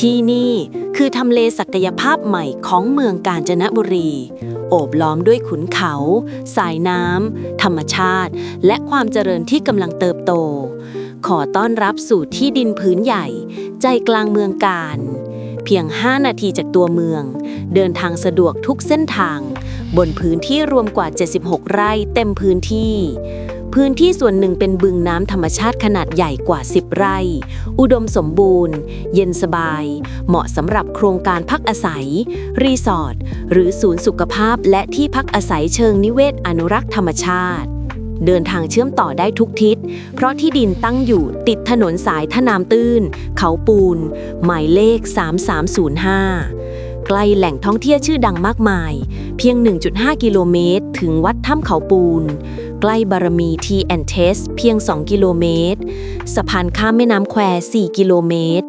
ที่นี่คือทำเลศักยภาพใหม่ของเมืองกาญจนบุรี โอบล้อมด้วยขุนเขา สายน้ำ ธรรมชาติ และความเจริญที่กำลังเติบโต ขอต้อนรับสู่ที่ดินพื้นใหญ่ ใจกลางเมืองกาญเพียง 5 นาทีจากตัวเมือง เดินทางสะดวกทุกเส้นทาง บนพื้นที่รวมกว่า 76 ไร่เต็มพื้นที่ พื้นที่ส่วนหนึ่งเป็นบึงน้ำธรรมชาติขนาดใหญ่กว่า 10 ไร่ อุดมสมบูรณ์ เย็นสบาย เหมาะสำหรับโครงการพักอาศัย รีสอร์ท หรือศูนย์สุขภาพและที่พักอาศัยเชิงนิเวศอนุรักษ์ธรรมชาติ เดินทางเชื่อมต่อได้ทุกทิศ เพราะที่ดินตั้งอยู่ติดถนนสายท่าน้ำตื้น เขาปูน หมายเลข 3305ใกล้แหล่งท่องเที่ยวชื่อดังมากมาย เพียง 1.5 กิโลเมตร ถึงวัดถ้ำเขาปูน ใกล้บารมี T and Test เพียง 2 กิโลเมตร สะพานข้ามแม่น้ำแคว 4 กิโลเมตร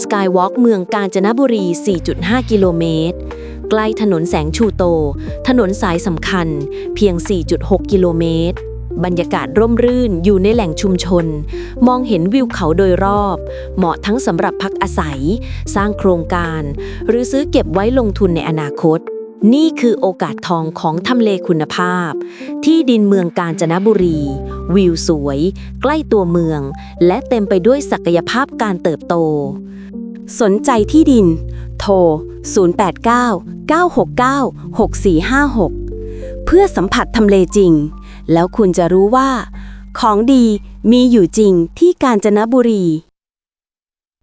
สกายวอล์กเมืองกาญจนบุรี 4.5 กิโลเมตร ใกล้ถนนแสงชูโต ถนนสายสำคัญ เพียง 4.6 กิโลเมตร บรรยากาศร่มรื่นอยู่ในแหล่งชุมชน มองเห็นวิวเขาโดยรอบ เหมาะทั้งสำหรับพักอาศัย สร้างโครงการ หรือซื้อเก็บไว้ลงทุนในอนาคต นี่คือโอกาสทองของทำเลคุณภาพ ที่ดินเมืองกาญจนบุรี วิวสวย ใกล้ตัวเมือง และเต็มไปด้วยศักยภาพการเติบโต สนใจที่ดิน โทร 089 969 6456 เพื่อสัมผัสทำเลจริง แล้วคุณจะรู้ว่า ของดีมีอยู่จริงที่กาญจนบุรี